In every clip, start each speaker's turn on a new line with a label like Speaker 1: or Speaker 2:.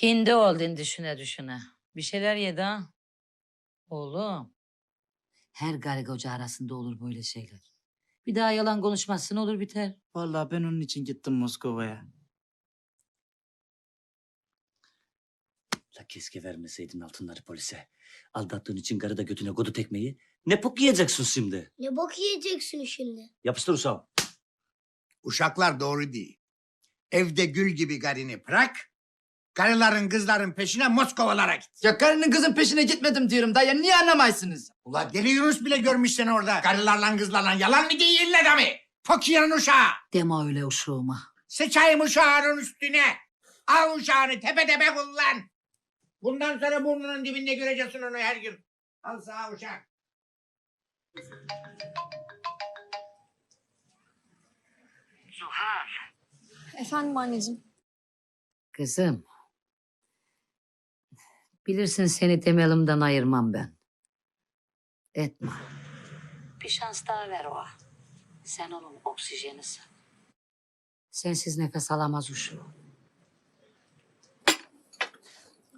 Speaker 1: Hindi oldun düşüne düşüne. Bir şeyler yedi ha. Oğlum. Her garı koca arasında olur böyle şeyler. Bir daha yalan konuşmazsın olur biter.
Speaker 2: Vallahi ben onun için gittim Moskova'ya.
Speaker 3: La keşke vermeseydin altınları polise. Aldattığın için karı da götüne kodu tekmeyi. Ne pok yiyeceksin şimdi?
Speaker 4: Ne bok yiyeceksin şimdi?
Speaker 3: Yapıştır Usam.
Speaker 5: Uşaklar doğru değil. Evde gül gibi garini bırak. Karıların kızların peşine Moskovalara git.
Speaker 2: Ya karının kızın peşine gitmedim diyorum dayı. Niye anlamaysınız?
Speaker 5: Ula deli Yunus bile görmüş seni orada. Karılarla kızlarla yalan mı değil ille de mi? Fakirin uşağı.
Speaker 1: Deme öyle uşağıma.
Speaker 5: Sıçayım uşağının üstüne. Al uşağını tepe tepe kullan. Bundan sonra burnunun dibinde göreceksin onu her gün. Al sağ uşak.
Speaker 6: Efendim anneciğim.
Speaker 1: Kızım. Bilirsin seni temelimden ayırmam ben. Etme. Bir şans daha ver o. Sen onun oksijenisin. Sensiz nefes alamaz uşu.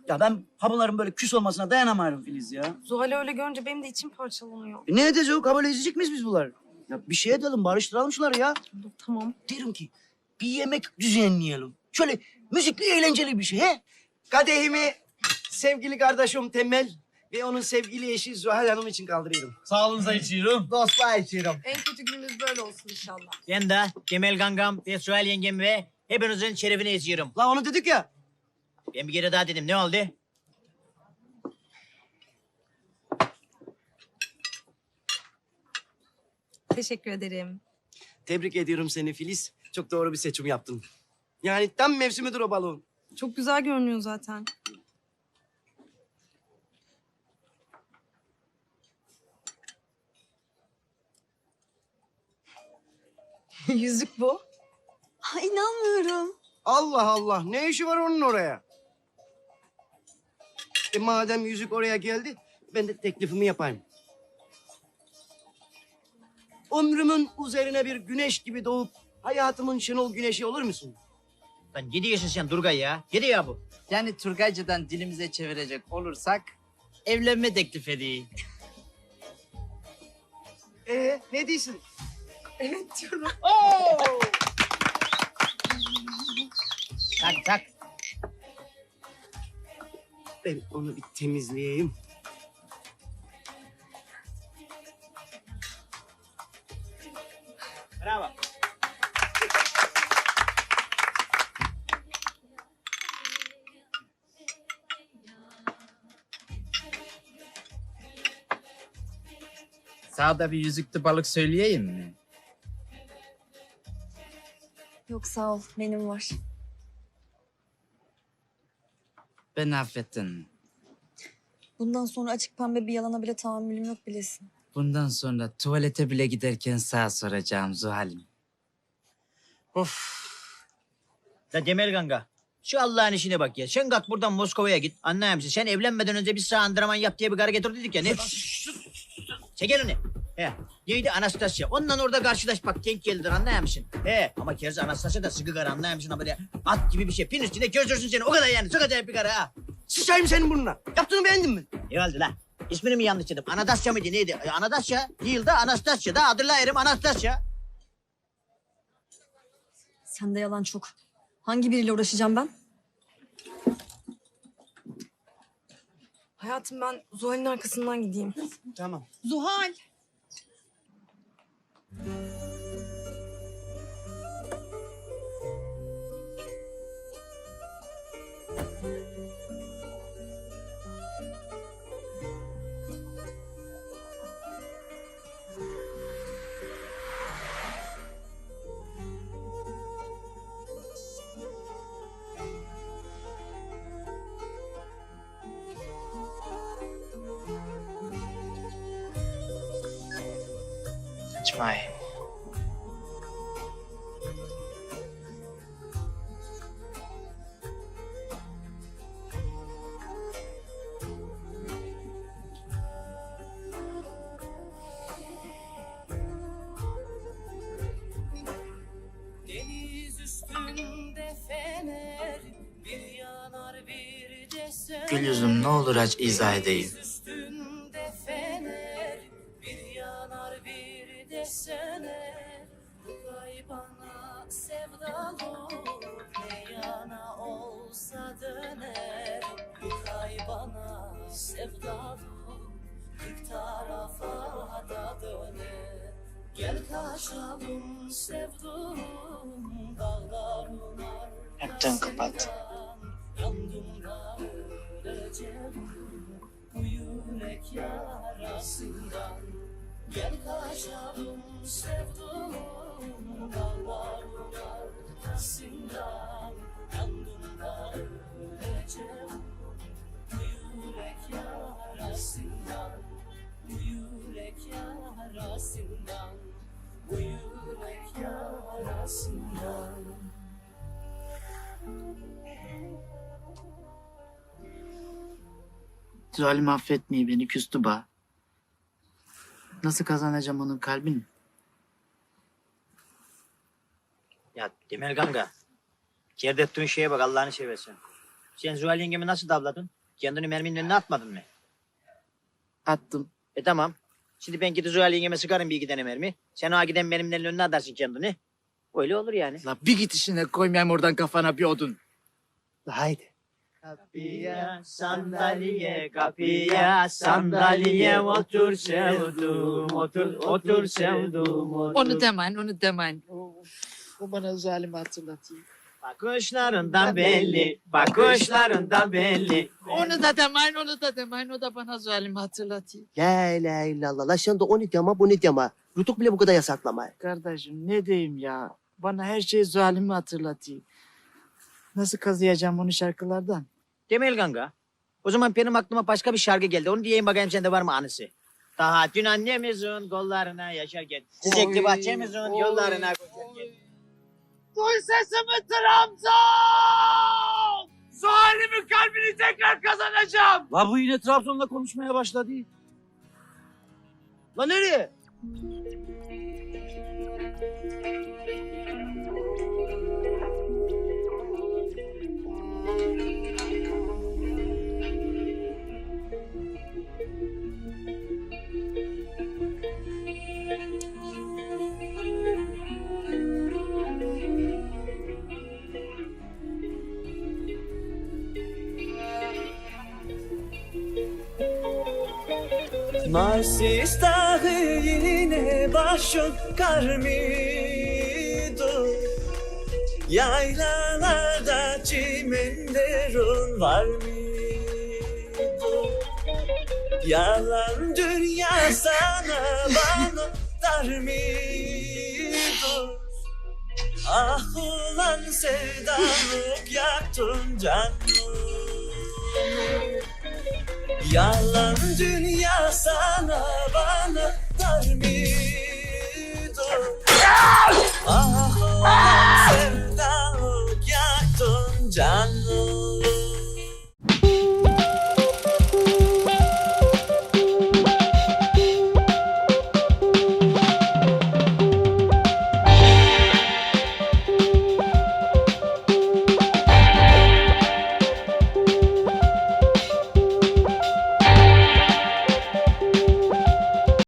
Speaker 2: Ya ben haberlerin böyle küs olmasına dayanamıyorum Filiz ya.
Speaker 6: Zuhal'i öyle görünce benim de içim parçalanıyor.
Speaker 2: E ne edeceğiz? Kabul edecek miyiz biz bunları? Ya bir şey edelim, barıştıralım şunları ya.
Speaker 6: Tamam.
Speaker 7: Derim ki bir yemek düzenleyelim. Şöyle müzikli eğlenceli bir şey he? Kadehimi sevgili kardeşim Temel ve onun sevgili eşi Zuhal Hanım için kaldırıyorum.
Speaker 8: Sağlığınıza içiyorum.
Speaker 7: Dostlar içiyorum.
Speaker 6: En kötü günümüz böyle olsun inşallah.
Speaker 8: Ben de Kemal Gangam ve Suhal yengem ve hepinizin şerefine içiyorum.
Speaker 7: La onu dedik ya.
Speaker 8: Ben bir kere daha dedim ne oldu?
Speaker 6: Teşekkür ederim.
Speaker 7: Tebrik ediyorum seni Filiz. Çok doğru bir seçim yaptın. Yani tam mevsimidir o balon.
Speaker 6: Çok güzel görünüyor zaten. Yüzük bu. Ha, inanmıyorum.
Speaker 7: Allah Allah ne işi var onun oraya? E madem yüzük oraya geldi ben de teklifimi yapayım. Ömrümün üzerine bir güneş gibi doğup hayatımın şenol güneşi olur musun?
Speaker 8: Lan yedi yaşın sen Durgay ya. Yedi ya bu.
Speaker 2: Yani Turgaycı'dan dilimize çevirecek olursak evlenme teklif edeyim.
Speaker 7: Ee ne diyorsun?
Speaker 6: Evet diyorum.
Speaker 8: Tak tak.
Speaker 7: Ben onu bir temizleyeyim.
Speaker 8: Bravo.
Speaker 2: Sağda bir yüzüklü balık söyleyeyim mi?
Speaker 6: Yok sağ ol. Benim var.
Speaker 2: Ben affettim.
Speaker 6: Bundan sonra açık pembe bir yalana bile tahammülüm yok bilesin.
Speaker 2: Bundan sonra tuvalete bile giderken sağ soracağım Zuhal'im.
Speaker 8: Of. Da Kemal Ganga. Şu Allah'ın işine bak ya. Sen kalk buradan Moskova'ya git. Anlayayım mısın? Sen evlenmeden önce bir sağ antrenman yap diye bir karı getir dedik ya. Ne? Çek elini. He. Neydi Anastasya? Ondan orada karşılaş bak denk geldir anlayar mısın? He. Ama Kerzi Anastasya da sıkı karı anlayar mısın? Ama böyle at gibi bir şey. Pin üstünde gözürsün seni. O kadar yani. Çok acayip bir karı ha.
Speaker 7: Sıçayım senin burnuna. Yaptığını beğendin mi?
Speaker 8: Ne oldu la? İsmini mi yanlış dedim? Anastasya mıydı neydi? E, Anastasya değil de Anastasya da adıyla erim Anastasya.
Speaker 6: Sende yalan çok. Hangi biriyle uğraşacağım ben? Hayatım ben Zuhal'in arkasından gideyim.
Speaker 7: Tamam.
Speaker 6: Zuhal.
Speaker 2: İsmail.
Speaker 9: Deniz bir
Speaker 4: Gül yüzüm ne olur aç izah edeyim.
Speaker 9: Sevdalı kırk tarafa da döner Gel kaçalım sevduğum dağların
Speaker 4: Hepten kapat.
Speaker 9: Yandım da öleceğim bu yürek yarasından Gel kaçalım sevduğum dağların arkasından Yandım da öleceğim
Speaker 4: Zalim affetmeyi beni küstü ba. Nasıl kazanacağım onun kalbini?
Speaker 8: Ya Demel Ganga. Kert ettiğin şeye bak Allah'ını seversen. Sen Zuhal yengemi nasıl davladın? Kendini merminin önüne atmadın mı?
Speaker 4: Attım.
Speaker 8: E tamam. Şimdi ben gidip Zuhal yengeme sıkarım bir iki tane mermi. Sen o giden merminin önüne atarsın kendini. Öyle olur yani.
Speaker 4: La bir git işine koymayayım oradan kafana bir odun. La haydi.
Speaker 8: Kapıya sandalye kapıya sandalye otur sevdum otur otur sevdum otur.
Speaker 4: Onu demeyin, onu demeyin. Of, o bana zalimi hatırlatıyor.
Speaker 8: Bakışlarından belli, bakışlarından belli.
Speaker 4: Onu da demeyin, onu da demeyin. O da bana zalimi hatırlatıyor.
Speaker 7: La ilahe illallah. La de onu deme bunu deme. Yutuk bile bu kadar yasaklama.
Speaker 4: Kardeşim ne diyeyim ya? Bana her şey zalimi hatırlatıyor. Nasıl kazıyacağım onu şarkılardan?
Speaker 8: Demel Ganga. O zaman benim aklıma başka bir şarkı geldi. Onu diyeyim bakayım sende var mı anısı? Daha dün annemizin kollarına yaşarken, çiçekli bahçemizin
Speaker 4: oy,
Speaker 8: yollarına koşarken.
Speaker 5: Duy sesimi Trabzon! Zalimin kalbini tekrar kazanacağım.
Speaker 3: La bu yine Trabzon'la konuşmaya başladı.
Speaker 7: La nereye?
Speaker 9: Narsis dağı yine başın karmidu Yaylalarda çimenlerin var mıydı Yalan dünya sana bana dar mıydı Ah ulan sevdalık yaktın canım Yalan dünya sana bana dar mıydı